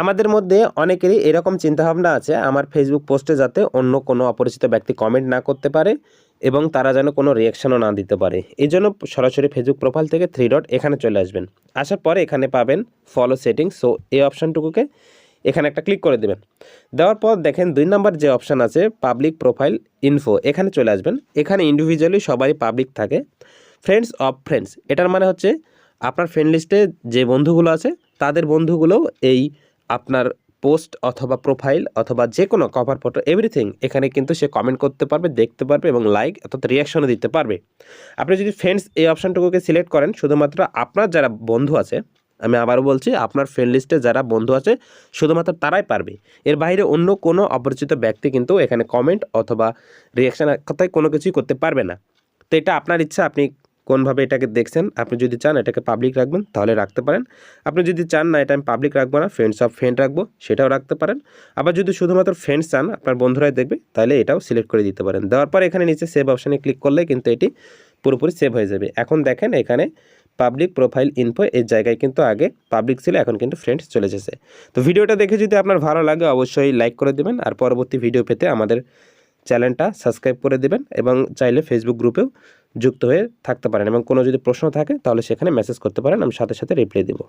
আমাদের মধ্যে অনেকেরই এরকম চিন্তাভাবনা আছে, আমার ফেসবুক পোস্টে যাতে অন্য কোনো অপরিচিত ব্যক্তি কমেন্ট না করতে পারে এবং তারা যেন কোনো রিয়াকশনও না দিতে পারে। এই জন্য সরাসরি ফেসবুক প্রোফাইল থেকে থ্রি ডট এখানে চলে আসবেন। আসার পরে এখানে পাবেন ফলো সেটিংস সো এই অপশানটুকুকে এখানে একটা ক্লিক করে দেবেন। দেওয়ার পর দেখেন দুই নাম্বার যে অপশান আছে পাবলিক প্রোফাইল ইনফো এখানে চলে আসবেন। এখানে ইন্ডিভিজুয়ালি সবাই পাবলিক থাকে। ফ্রেন্ডস অফ ফ্রেন্ডস এটার মানে হচ্ছে আপনার ফ্রেন্ড লিস্টে যে বন্ধুগুলো আছে, তাদের বন্ধুগুলোও এই আপনার পোস্ট অথবা প্রোফাইল অথবা যে কোনো কভার ফটো এভরিথিং এখানে কিন্তু সে কমেন্ট করতে পারবে, দেখতে পারবে এবং লাইক অর্থাৎ রিয়াকশনও দিতে পারবে। আপনি যদি ফ্রেন্ডস এই অপশানটুকুকে সিলেক্ট করেন, শুধুমাত্র আপনার যারা বন্ধু আছে, আমি আবারও বলছি, আপনার ফ্রেন্ড লিস্টে যারা বন্ধু আছে, শুধুমাত্র তারাই পারবে। এর বাইরে অন্য কোনো অপরিচিত ব্যক্তি কিন্তু এখানে কমেন্ট অথবা রিয়াকশান কথায় কোনো কিছুই করতে পারবে না। তো এটা আপনার ইচ্ছা, আপনি কোনভাবে এটাকে দেখছেন, আপনি যদি চান এটাকে পাবলিক রাখবেন, তাহলে রাখতে পারেন। আপনি যদি চান না, এটা আমি পাবলিক রাখব না ফ্রেন্ডস অফ ফ্রেন্ড রাখব, সেটাও রাখতে পারেন। আবার যদি শুধুমাত্র ফ্রেন্ডস চান, আপনার বন্ধুরাই দেখবে, তাহলে এটাও সিলেক্ট করে দিতে পারেন। দেওয়ার পর এখানে নিচে সেভ অপশানে ক্লিক করলে কিন্তু এটি পুরোপুরি সেভ হয়ে যাবে। এখন দেখেন এখানে পাবলিক প্রোফাইল ইনফো এর জায়গায় কিন্তু আগে পাবলিক ছিল, এখন কিন্তু ফ্রেন্ডস চলে এসেছে। তো ভিডিওটা দেখে যদি আপনার ভালো লাগে, অবশ্যই লাইক করে দেবেন, আর পরবর্তী ভিডিও পেতে আমাদের চ্যানেলটা সাবস্ক্রাইব করে দেবেন, এবং চাইলে ফেসবুক গ্রুপেও যুক্ত হয়ে থাকতে পারেন এবং কোনো যদি প্রশ্ন থাকে তাহলে সেখানে মেসেজ করতে পারেন, আমি সাথে সাথে রিপ্লাই দেবো।